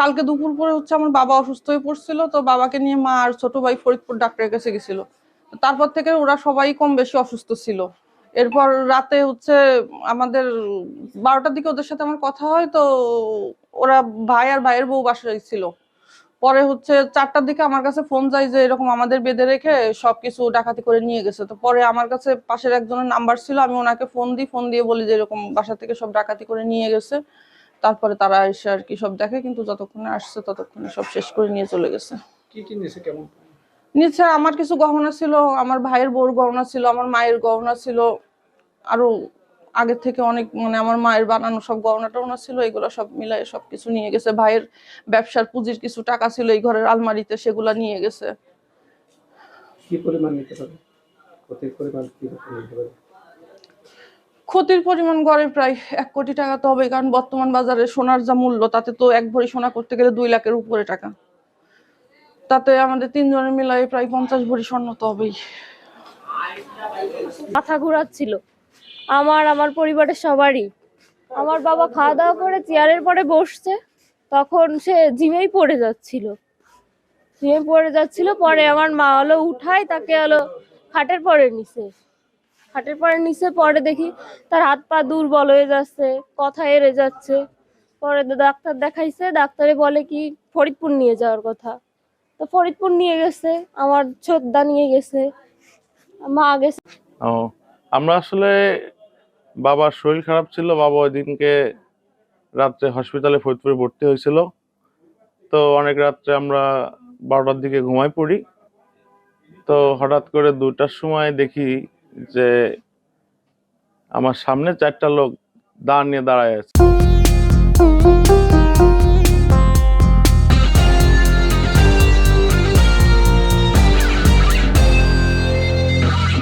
কালকে দুপুর পরে হচ্ছে আমার বাবা অসুস্থ হয়ে পড়ছিল, তো বাবাকে নিয়ে মা আর ছোট ভাই ফরিদপুর ডাক্তারের কাছে গেছিল। তারপর থেকে ওরা সবাই কম বেশি অসুস্থ ছিল। এরপর রাতে হচ্ছে আমাদের বারোটার দিকে ওদের সাথে আমার কথা হয়, তো ওরা ভাই আর ভাইয়ের বউ বাসায় ছিল। পরে হচ্ছে চারটার দিকে আমার কাছে ফোন যায় যে এরকম আমাদের বেঁধে রেখে সবকিছু ডাকাতি করে নিয়ে গেছে। তো পরে আমার কাছে পাশের একজনের নাম্বার ছিল, আমি ওনাকে ফোন দিই, ফোন দিয়ে বলি যে এরকম বাসা থেকে সব ডাকাতি করে নিয়ে গেছে। তারপরে তারা এসে আর কি সব দেখে কিন্তু যতক্ষণে আসছে ততক্ষণে সব শেষ করে নিয়ে চলে গেছে। কি কি নিয়েছে কেমন? নিচে আমার কিছু গহনা ছিল আমার ভাইয়ের বউর গহনা ছিল আমার মায়ের গহনা ছিল আরও আগের থেকে অনেক মানে আমার মায়ের বানানো সব গহনা টহনা ছিল এগুলো সব মিলাই সব কিছু নিয়ে গেছে। ভাইয়ের ব্যবসার পুঁজির কিছু টাকা ছিল এই ঘরের আলমারিতে সেগুলা নিয়ে গেছে। কি পরিমাণ নিতে পারে? ক্ষতির পরিমাণ কি নিতে পারে? ক্ষতির পরিমাণ গড়ে প্রায় এক কোটি টাকা তো হবে কারণ বর্তমান বাজারে সোনার যা মূল্য, তাতে তো এক ভরি সোনা করতে গেলে দুই লাখের উপরে টাকা। তাতে আমাদের তিনজনের মিলাই প্রায় পঞ্চাশ ভরি স্বর্ণ তো হবেই। মাথা ঘোরাচ্ছিল। আমার আমার পরিবারের সবারই। আমার বাবা খাওয়া দাওয়া করে চেয়ারের পরে বসছে, তখন সে জিমেই পড়ে যাচ্ছিল। জিমে পড়ে যাচ্ছিল, পরে আমার মা হলো উঠায়, তাকে হলো খাটের পরে নিছে। খাটের পরে নিচে, পরে দেখি তার হাত পা দুর্বল হয়ে যাচ্ছে, কথা এড়ে যাচ্ছে। পরে ডাক্তার দেখাইছে, ডাক্তারে বলে কি, ফরিদপুর নিয়ে যাওয়ার কথা। তো ফরিদপুর নিয়ে গেছে, আমার ছোটদা নিয়ে গেছে, মা গেছে। ও, আমরা আসলে বাবার শরীর খারাপ ছিল, বাবা ওই দিনকে রাত্রে হসপিটালে ফরিদপুরে ভর্তি হয়েছিল। তো অনেক রাত্রে আমরা বারোটার দিকে ঘুমাই পড়ি। তো হঠাৎ করে দুটার সময় দেখি যে আমার সামনে চারটা লোক দাঁড় নিয়ে দাঁড়ায় আছে।